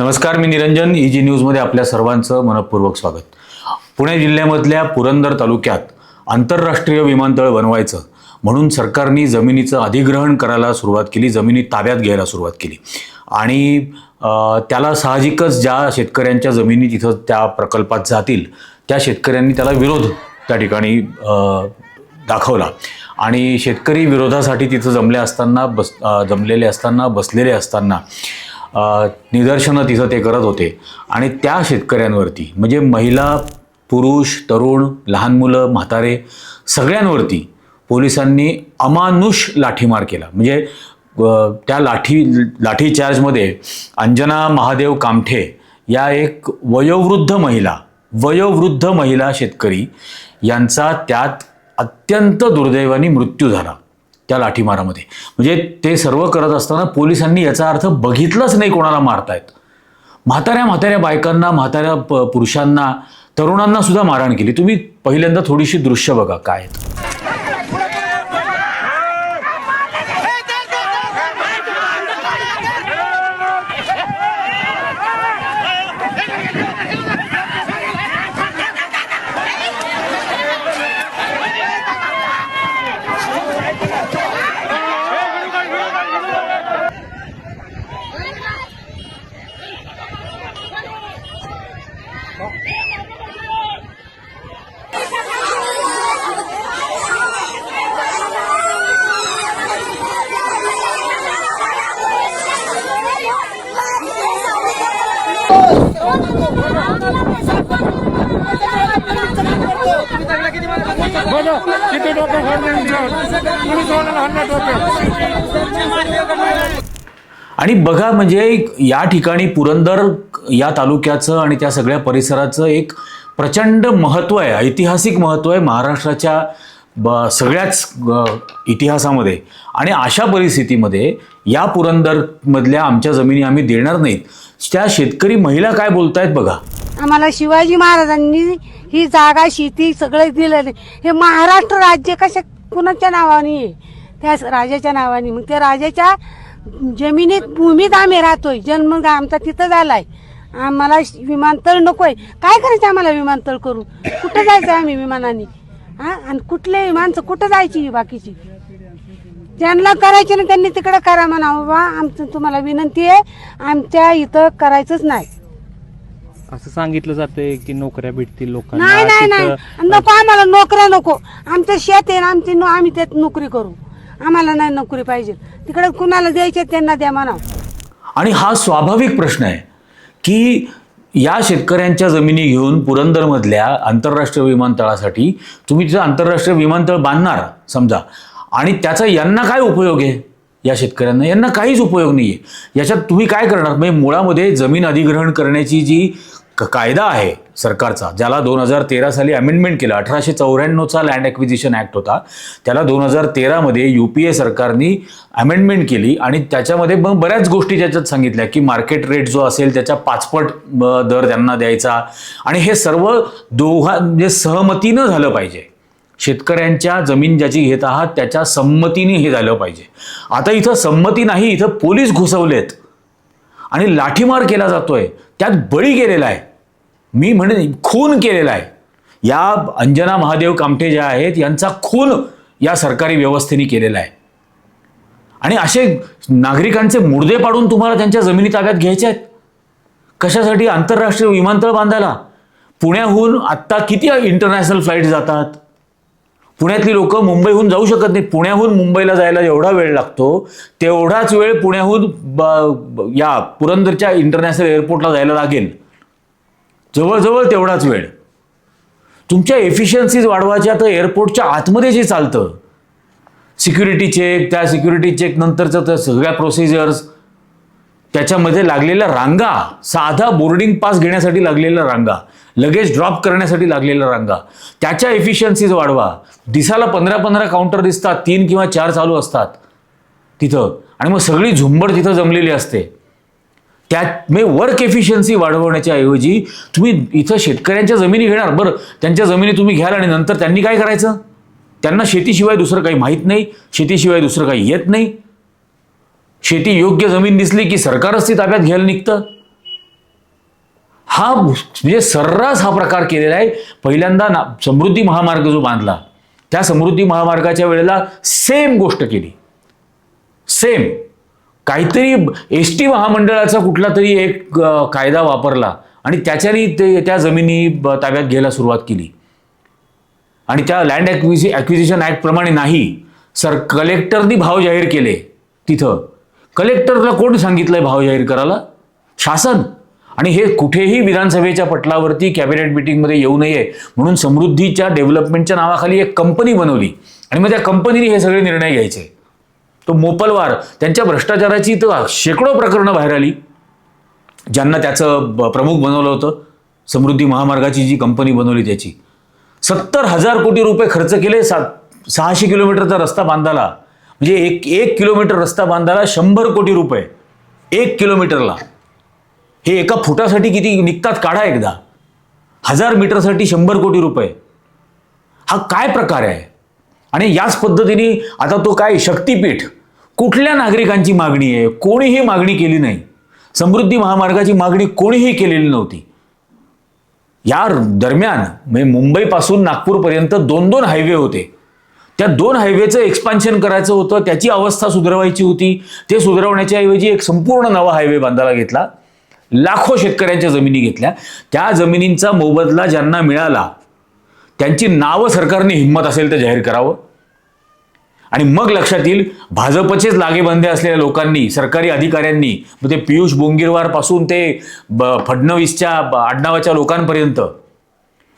नमस्कार मी निरंजन ई जी न्यूजमध्ये आपल्या सर्वांचं मनपूर्वक स्वागत. पुणे जिल्ह्यामधल्या पुरंदर तालुक्यात आंतरराष्ट्रीय विमानतळ बनवायचं म्हणून सरकारने जमिनीचं अधिग्रहण करायला सुरुवात केली जमिनी ताब्यात घ्यायला सुरुवात केली. आणि त्याला साहजिकच ज्या शेतकऱ्यांच्या जमिनी तिथं त्या प्रकल्पात जातील त्या शेतकऱ्यांनी त्याला विरोध त्या ठिकाणी दाखवला. आणि शेतकरी विरोधासाठी तिथं जमले असताना बस जमलेले असताना बसलेले असताना निदर्शनं तिथं ते करत होते. आणि त्या शेतकऱ्यांवरती म्हणजे महिला पुरुष तरुण लहान मुलं म्हातारे सगळ्यांवरती पोलिसांनी अमानुष लाठीमार केला. म्हणजे त्या लाठी लाठी चार्जमध्ये अंजना महादेव कामठे या एक वयोवृद्ध महिला वयोवृद्ध महिला शेतकरी यांचा त्यात अत्यंत दुर्दैवाने मृत्यू झाला. त्या लाठीमारामध्ये. म्हणजे ते सर्व करत असताना पोलिसांनी याचा अर्थ बघितलंच नाही कोणाला मारतायत. म्हाताऱ्या म्हाताऱ्या बायकांना म्हाताऱ्या प- पुरुषांना तरुणांना सुद्धा मारहाण केली. तुम्ही पहिल्यांदा थोडीशी दृश्य बघा काय बघा किती डोकं फोडले डोकं. आणि बघा म्हणजे या ठिकाणी पुरंदर या तालुक्याचं आणि त्या सगळ्या परिसराचं एक प्रचंड महत्त्व आहे ऐतिहासिक महत्त्व आहे महाराष्ट्राच्या ब सगळ्याच इतिहासामध्ये. आणि अशा परिस्थितीमध्ये या पुरंदरमधल्या आमच्या जमिनी आम्ही देणार नाहीत. त्या शेतकरी महिला काय बोलतायत बघा. आम्हाला शिवाजी महाराजांनी ही जागा शेती सगळं दिलं हे महाराष्ट्र राज्य कशा कुणाच्या नावाने आहे? त्या राजाच्या नावाने. मग त्या राजाच्या जमिनीत भूमीत आम्ही राहतोय. जन्म आमचा तिथं झालाय. आम्हाला विमानतळ नकोय. काय करायचं आम्हाला विमानतळ करू कुठं जायचं आम्ही विमानाने? हा? आणि कुठले माणसं कुठं जायची बाकीची? ज्यांना करायची ना त्यांनी तिकडं करा म्हणा बाबा आमचं तुम्हाला विनंती आहे. आमच्या इथं करायचंच नाही. असं सांगितलं जातंय की नोकऱ्या भेटतील लोकांना. नाही नाही नाही. नको आम्हाला नोकऱ्या नको. आमचं शेत आहे ना आमची नो- आम्ही त्यात नोकरी करू. आम्हाला नाही नोकरी पाहिजे. तिकडे कुणाला द्यायचे त्यांना द्या म्हणा आणि हा स्वाभाविक प्रश्न आहे की या शेतकऱ्यांच्या जमिनी घेऊन पुरंदरमधल्या आंतरराष्ट्रीय विमानतळासाठी तुम्ही तिथं आंतरराष्ट्रीय विमानतळ बांधणार समजा. आणि त्याचा यांना काय उपयोग आहे? या शेतकऱ्यांना यांना काहीच उपयोग नाही आहे याच्यात तुम्ही काय करणार? म्हणजे मुळामध्ये जमीन अधिग्रहण करण्याची जी कायदा आहे सरकारचा ज्याला दोन हजार तेरा साली अमेंडमेंट केलं. अठराशे चौऱ्याण्णवचा लँड ॲक्विजिशन ॲक्ट होता. त्याला दोन हजार तेरामध्ये यू पी ए सरकारनी अमेंडमेंट केली आणि त्याच्यामध्ये मग बऱ्याच गोष्टी त्याच्यात सांगितल्या की मार्केट रेट जो असेल त्याच्या पाचपट दर त्यांना द्यायचा. आणि हे सर्व दोघा म्हणजे सहमतीनं झालं पाहिजे. शेतकऱ्यांच्या जमीन ज्याची घेत आहात त्याच्या संमतीने हे झालं पाहिजे. आता इथं संमती नाही इथं पोलीस घुसवलेत. आणि लाठीमार केला जातोय. त्यात बळी गेलेला आहे. मी म्हणेन खून केलेला आहे. या अंजना महादेव कामठे ज्या आहेत यांचा खून या सरकारी व्यवस्थेने केलेला आहे. आणि असे नागरिकांचे मुर्दे पाडून तुम्हाला त्यांच्या जमिनी ताब्यात घ्यायच्या आहेत? कशासाठी आंतरराष्ट्रीय विमानतळ बांधायला? पुण्याहून आत्ता किती इंटरनॅशनल फ्लाईट जातात? पुण्यातली लोक मुंबईहून जाऊ शकत नाही पुण्याहून मुंबईला जायला जेवढा वेळ लागतो तेवढाच वेळ पुण्याहून ब- या पुरंदरच्या इंटरनॅशनल एअरपोर्टला जायला लागेल. जवळजवळ तेवढाच वेळ. तुमच्या एफिशियन्सीज वाढवायच्या तर एअरपोर्टच्या आतमध्ये जे चालतं सिक्युरिटी चेक त्या सिक्युरिटी चेक नंतरचं त्या सगळ्या प्रोसिजर्स त्याच्यामध्ये लागलेल्या रांगा साधा बोर्डिंग पास घेण्यासाठी लागलेल्या रांगा लगेच ड्रॉप करण्यासाठी लागलेल्या रांगा त्याच्या एफिशियन्सीज वाढवा. दिसाला पंधरा पंधरा काउंटर दिसतात तीन किंवा चार चालू असतात तिथं. आणि मग सगळी झुंबड तिथं जमलेली असते. त्यात म्हणजे वर्क एफिशियन्सी वाढवण्याच्या ऐवजी तुम्ही इथं शेतकऱ्यांच्या जमिनी घेणार. बरं त्यांच्या जमिनी तुम्ही घ्याल आणि नंतर त्यांनी काय करायचं? त्यांना शेतीशिवाय दुसरं काही माहीत नाही शेतीशिवाय दुसरं काही येत नाही. शेती योग्य जमीन दिसली की सरकारच ती ताब्यात घ्यायला निघतं. हा म्हणजे सर्रास हा प्रकार केलेला आहे. पहिल्यांदा ना समृद्धी महामार्ग जो बांधला त्या समृद्धी महामार्गाच्या वेळेला सेम गोष्ट केली. सेम काहीतरी एस टी महामंडळाचा कुठला तरी एक कायदा वापरला आणि त्याच्याने ते त्या जमिनी ब- ताब्यात घ्यायला सुरुवात केली. आणि त्या लँड ॲक्विझि ॲक्विजिशन ॲक्टप्रमाणे नाही सर कलेक्टरनी भाव जाहीर केले तिथं. कलेक्टरला कोण सांगितलंय भाव जाहीर करायला? शासन. आणि हे कुठेही विधानसभेच्या पटलावरती कॅबिनेट मिटिंगमध्ये येऊ नये म्हणून समृद्धीच्या डेव्हलपमेंटच्या नावाखाली एक कंपनी बनवली. आणि मग त्या कंपनीने हे सगळे निर्णय घ्यायचे. तो मोपलवार त्यांच्या भ्रष्टाचाराची तर शेकडो प्रकरणं बाहेर आली. ज्यांना त्याचं ब- प्रमुख बनवलं होतं समृद्धी महामार्गाची जी कंपनी बनवली त्याची. सत्तर हजार कोटी रुपये खर्च केले सा सहाशे किलोमीटरचा रस्ता बांधायला. म्हणजे एक एक किलोमीटर रस्ता बांधायला शंभर कोटी रुपये एक किलोमीटरला. हे एका फुटासाठी किती निघतात काढा एकदा. हजार मीटरसाठी शंभर कोटी रुपये. हा काय प्रकार आहे? आणि याच पद्धतीने आता तो काय शक्तीपीठ कुठल्या नागरिकांची मागणी आहे? कोणीही मागणी केली नाही. समृद्धी महामार्गाची मागणी कोणीही केलेली नव्हती. या दरम्यान म्हणजे मुंबईपासून नागपूरपर्यंत दोन दोन हायवे होते. त्या दोन हायवेचं एक्सपान्शन करायचं होतं त्याची अवस्था सुधारवायची होती. ते सुधारवण्याच्या ऐवजी एक संपूर्ण नवा हायवे बांधायला घेतला. लाखो शेतकऱ्यांच्या जमिनी घेतल्या. त्या जमिनींचा मोबदला ज्यांना मिळाला त्यांची नावं सरकारने हिंमत असेल तर जाहीर करावं. आणि मग लक्षात येईल भाजपचेच लागेबंदे असलेल्या लोकांनी सरकारी अधिकाऱ्यांनी मग ते पियुष बोंगीरवारपासून ते ब- फडणवीसच्या ब- आडनावाच्या लोकांपर्यंत.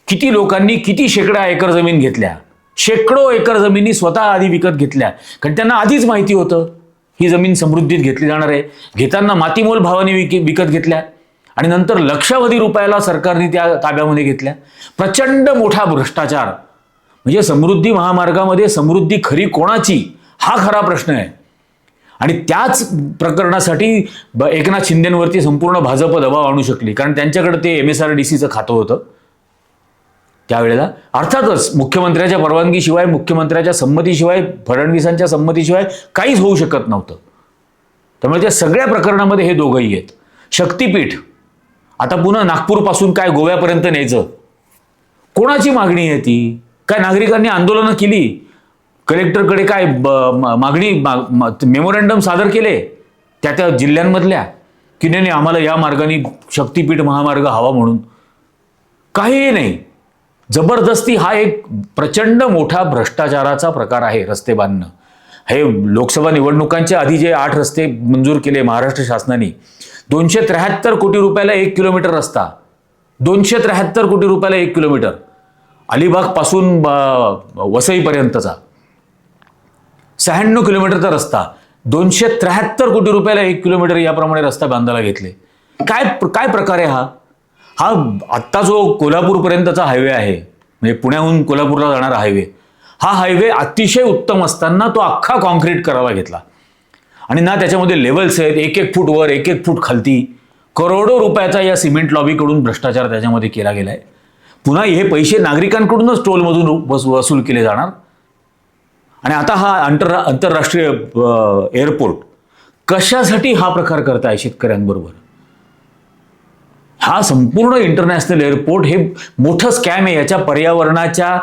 किती लोकांनी किती शेकडा एकर जमीन घेतल्या? शेकडो एकर जमिनी स्वतः आधी विकत घेतल्या. कारण त्यांना आधीच माहिती होतं ही जमीन समृद्धीत घेतली जाणार आहे. घेताना मातीमोल भावाने विक विकत घेतल्या. आणि नंतर लक्षावधी रुपयाला सरकारने त्या ताब्यामध्ये घेतल्या. प्रचंड मोठा भ्रष्टाचार. म्हणजे समृद्धी महामार्गामध्ये समृद्धी खरी कोणाची? हा खरा प्रश्न आहे. आणि त्याच प्रकरणासाठी ब- एकनाथ शिंदेंवरती संपूर्ण भाजप दबाव आणू शकली. कारण त्यांच्याकडे ते एम एस आर डी सीचं खातं होतं. त्यावेळेला. अर्थातच मुख्यमंत्र्याच्या परवानगीशिवाय मुख्यमंत्र्याच्या संमतीशिवाय फडणवीसांच्या संमतीशिवाय काहीच होऊ शकत नव्हतं. त्यामुळे त्या सगळ्या प्रकरणामध्ये हे दोघंही आहेत. शक्तीपीठ. आता पुन्हा नागपूरपासून काय गोव्यापर्यंत न्यायचं? कोणाची मागणी आहे ती? काय नागरिकांनी आंदोलनं केली? कलेक्टरकडे काय मागणी मेमोरँडम सादर केले? त्या त्या जिल्ह्यांमधल्या? की नाही नाही, आम्हाला या मार्गाने शक्तीपीठ महामार्ग हवा म्हणून. काहीही नाही. जबरदस्ती हा एक प्रचंड मोठा भ्रष्टाचाराचा प्रकार आहे रस्ते बांधणं. हे लोकसभा निवडणुकांच्या आधी जे आठ रस्ते मंजूर केले महाराष्ट्र शासनाने दोनशे त्र्याहत्तर कोटी रुपयाला एक किलोमीटर रस्ता. दोनशे त्र्याहत्तर कोटी रुपयाला एक किलोमीटर. अलिबागपासून वसईपर्यंतचा. शहाण्णव किलोमीटरचा रस्ता. दोनशे त्र्याहत्तर कोटी रुपयाला एक किलोमीटर याप्रमाणे रस्ता बांधायला घेतले. काय काय प्रकार आहे हा? हा आत्ता जो कोल्हापूरपर्यंतचा हायवे आहे म्हणजे पुण्याहून कोल्हापूरला जाणारा हायवे हा हायवे अतिशय उत्तम असताना तो अख्खा कॉन्क्रीट करावा घेतला. आणि ना त्याच्यामध्ये लेवल्स आहेत एक एक फूट वर एक एक फूट खालती करोडो रुपयाचा या सिमेंट लॉबीकडून भ्रष्टाचार त्याच्यामध्ये केला गेलाय. पुन्हा हे पैसे नागरिकांकडूनच टोलमधून वस वसूल केले जाणार. आणि आता हा आंतर आंतरराष्ट्रीय एअरपोर्ट कशासाठी हा प्रकार करताय शेतकऱ्यांबरोबर? हा संपूर्ण इंटरनॅशनल एअरपोर्ट हे मोठं स्कॅम आहे. याच्या पर्यावरणाच्या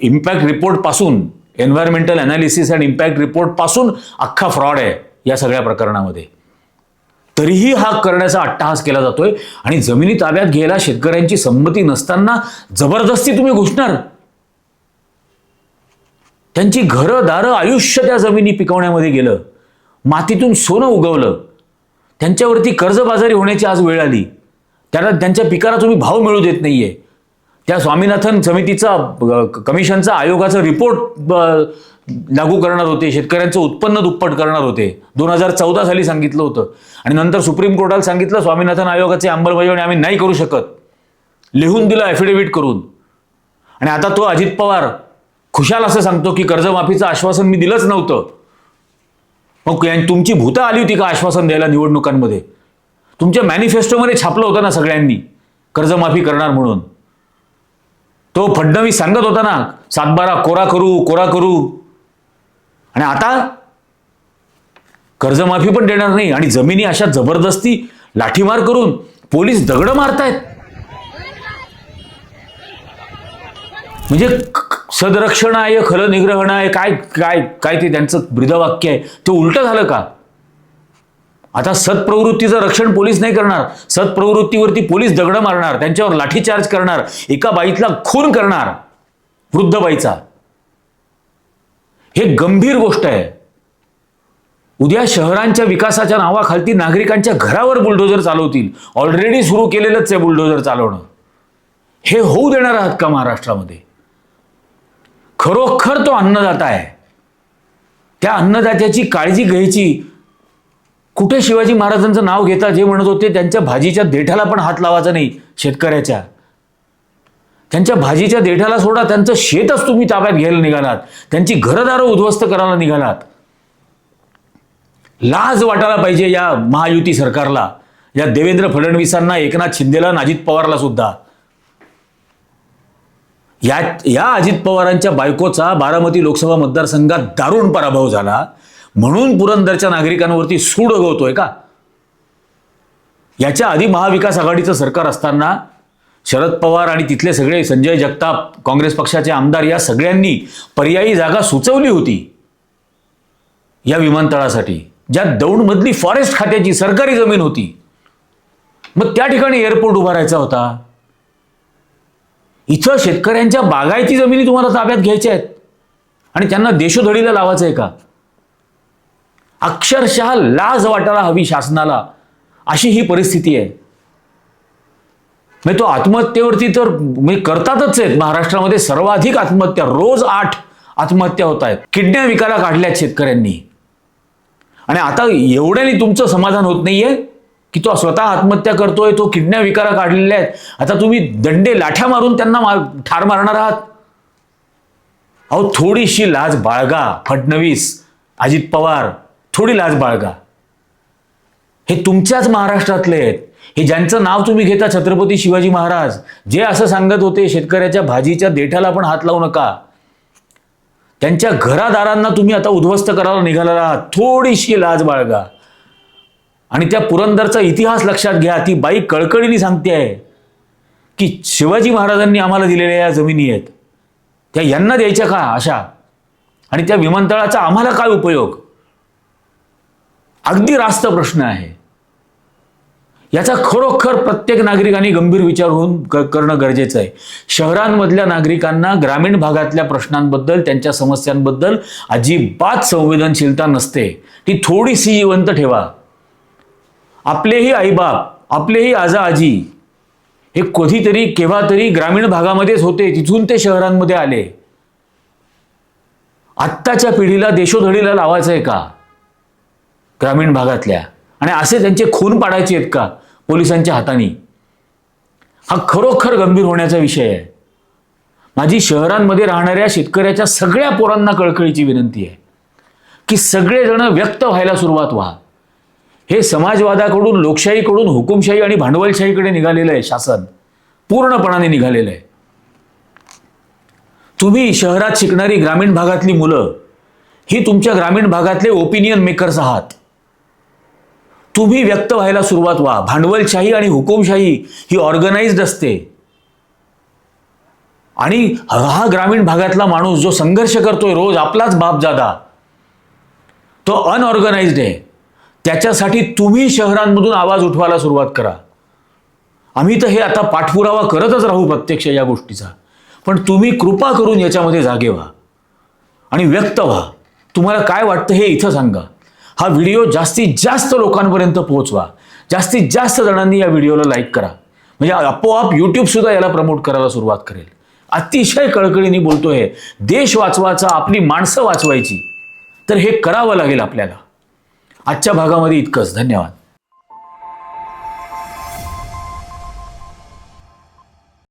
इम्पॅक्ट रिपोर्टपासून एन्व्हायरमेंटल अनालिसिस अँड इम्पॅक्ट रिपोर्टपासून अख्खा फ्रॉड आहे या सगळ्या प्रकरणामध्ये. तरीही हा करण्याचा अट्टहास केला जातोय. आणि जमिनी ताब्यात घ्यायला शेतकऱ्यांची संमती नसताना जबरदस्ती तुम्ही घुसणार. त्यांची घरं दारं आयुष्य त्या जमिनी पिकवण्यामध्ये गेलं. मातीतून सोनं उगवलं. त्यांच्यावरती कर्जबाजारी होण्याची आज वेळ आली. त्यांना त्यांच्या पिकाला तुम्ही भाव मिळू देत नाहीये. त्या स्वामीनाथन समितीचा कमिशनचा आयोगाचा रिपोर्ट लागू करणार होते शेतकऱ्यांचं उत्पन्न दुप्पट करणार होते. दोन हजार चौदा साली सांगितलं होतं. आणि नंतर सुप्रीम कोर्टाला सांगितलं स्वामीनाथन आयोगाची अंमलबजावणी आम्ही नाही करू शकत. लिहून दिलं ॲफिडेव्हिट करून. आणि आता तो अजित पवार खुशाल असं सांगतो की कर्जमाफीचं आश्वासन मी दिलंच नव्हतं. मग तुमची भूतं आली होती का आश्वासन द्यायला निवडणुकांमध्ये? तुमच्या मॅनिफेस्टोमध्ये छापलं होतं ना सगळ्यांनी कर्जमाफी करणार म्हणून. तो फडणवीस सांगत होता ना सातबारा कोरा करू कोरा करू. आणि आता कर्जमाफी पण देणार नाही आणि जमिनी अशा जबरदस्ती लाठीमार करून पोलीस दगड मारतायत. म्हणजे सदरक्षण सदरक्षणाय खल आहे काय काय काय ते त्यांचं ब्रिदवाक्य आहे. ते उलट झालं का? आता सत्प्रवृत्तीचं रक्षण पोलीस नाही करणार. सत्प्रवृत्तीवरती पोलीस दगड मारणार त्यांच्यावर लाठीचार्ज करणार एका बाईतला खून करणार वृद्ध बाईचा. हे गंभीर गोष्ट आहे. उद्या शहरांच्या विकासाच्या नावाखालती नागरिकांच्या घरावर बुलडोजर चालवतील. ऑलरेडी सुरू केलेलंच आहे बुलडोजर चालवणं. हे होऊ देणार आहात का महाराष्ट्रामध्ये. खरोखर तो अन्नदाता आहे. त्या अन्नदात्याची काळजी घ्यायची. कुठे शिवाजी महाराजांचं नाव घेता जे म्हणत होते त्यांच्या भाजीच्या देठाला पण हात लावायचा नाही शेतकऱ्याच्या. त्यांच्या भाजीच्या देठाला सोडा त्यांचं शेतच तुम्ही ताब्यात घ्यायला निघालात. त्यांची घरदारं उद्ध्वस्त करायला निघालात. लाज वाटायला पाहिजे या महायुती सरकारला या देवेंद्र फडणवीसांना एकनाथ शिंदेला अजित पवारला सुद्धा. या या अजित पवारांच्या बायकोचा बारामती लोकसभा मतदारसंघात दारुण पराभव झाला. म्हणून पुरंदरच्या नागरिकांवरती सूड उगवतोय का? याच्या आधी महाविकास आघाडीचं सरकार असताना शरद पवार आणि तिथले सगळे संजय जगताप काँग्रेस पक्षाचे आमदार या सगळ्यांनी पर्यायी जागा सुचवली होती या विमानतळासाठी ज्या दौंडमधली फॉरेस्ट खात्याची सरकारी जमीन होती. मग त्या ठिकाणी एअरपोर्ट उभारायचा होता. इथं शेतकऱ्यांच्या बागायती जमिनी तुम्हाला ताब्यात घ्यायच्या आहेत. आणि त्यांना देशोधडीला लावायचं आहे का? अक्षरशः लाज वाटायला हवी शासनाला. अशी ही परिस्थिती आहे. म्हणजे तो आत्महत्येवरती तर म्हणजे करतातच आहेत. महाराष्ट्रामध्ये सर्वाधिक आत्महत्या रोज आठ आत्महत्या होत आहेत. किडण्या विकायला काढल्यात शेतकऱ्यांनी. आणि आता एवढ्याने तुमचं समाधान होत नाहीये की तो स्वतः आत्महत्या करतोय तो किडण्या विकायला काढलेल्या आहेत. आता तुम्ही दंडे लाठ्या मारून त्यांना मार, ठार मारणार आहात. अहो थोडीशी लाज बाळगा फडणवीस अजित पवार थोडी लाज बाळगा. हे तुमच्याच महाराष्ट्रातले आहेत. हे ज्यांचं नाव तुम्ही घेता छत्रपती शिवाजी महाराज जे असं सांगत होते शेतकऱ्याच्या भाजीच्या देठाला पण हात लावू नका. त्यांच्या घरादारांना तुम्ही आता उद्ध्वस्त करायला निघाला आहात. थोडीशी लाज बाळगा. आणि त्या पुरंदरचा इतिहास लक्षात घ्या. ती बाई कळकळीने सांगते आहे की शिवाजी महाराजांनी आम्हाला दिलेल्या या जमिनी आहेत. त्या यांना द्यायच्या का अशा? आणि त्या विमानतळाचा आम्हाला काय उपयोग? अगदी रास्त प्रश्न आहे. याचा खरोखर प्रत्येक नागरिकांनी गंभीर विचार होऊन क- करणं गरजेचं आहे. शहरांमधल्या नागरिकांना ग्रामीण भागातल्या प्रश्नांबद्दल त्यांच्या समस्यांबद्दल अजिबात संवेदनशीलता नसते. ती थोडीशी जिवंत ठेवा. आपलेही आईबाप आपलेही आजा आजी हे कधीतरी केव्हा तरी ग्रामीण भागामध्येच होते तिथून ते शहरांमध्ये आले. आत्ताच्या पिढीला देशोधडीला लावायचं आहे का? ग्रामीण भागातल्या. आणि असे त्यांचे खून पाडायचे आहेत का पोलिसांच्या हाताने? हा खरोखर गंभीर होण्याचा विषय आहे. माझी शहरांमध्ये राहणाऱ्या शेतकऱ्याच्या सगळ्या पोरांना कळकळीची विनंती आहे की सगळेजण व्यक्त व्हायला सुरुवात व्हा. हे समाजवादाकडून लोकशाहीकडून हुकुमशाही आणि भांडवलशाहीकडे निघालेलं आहे शासन. पूर्णपणाने निघालेलं आहे. तुम्ही शहरात शिकणारी ग्रामीण भागातली मुलं ही तुमच्या ग्रामीण भागातले ओपिनियन मेकर्स आहात. तुम्ही व्यक्त व्हायला सुरुवात व्हा. भांडवलशाही आणि हुकुमशाही ही ऑर्गनाइज्ड असते. आणि हा ग्रामीण भागातला माणूस जो संघर्ष करतोय रोज आपलाच बापजादा तो अनऑर्गनाइज्ड आहे. त्याच्यासाठी तुम्ही शहरांमधून आवाज उठवायला सुरुवात करा. आम्ही तर हे आता पाठपुरावा करतच राहू प्रत्यक्ष या गोष्टीचा. पण तुम्ही कृपा करून याच्यामध्ये जागे व्हा. आणि व्यक्त व्हा. तुम्हाला काय वाटतं हे इथं सांगा. हा व्हिडिओ जास्तीत जास्त लोकांपर्यंत पोहोचवा. जास्तीत जास्त जणांनी या व्हिडिओला लाईक करा. म्हणजे आपोआप यूट्यूबसुद्धा याला प्रमोट करायला सुरुवात करेल. अतिशय कळकळीने बोलतोय देश वाचवायचा आपली माणसं वाचवायची. तर हे करावं लागेल आपल्याला. आजच्या भागामध्ये इतकंच. धन्यवाद.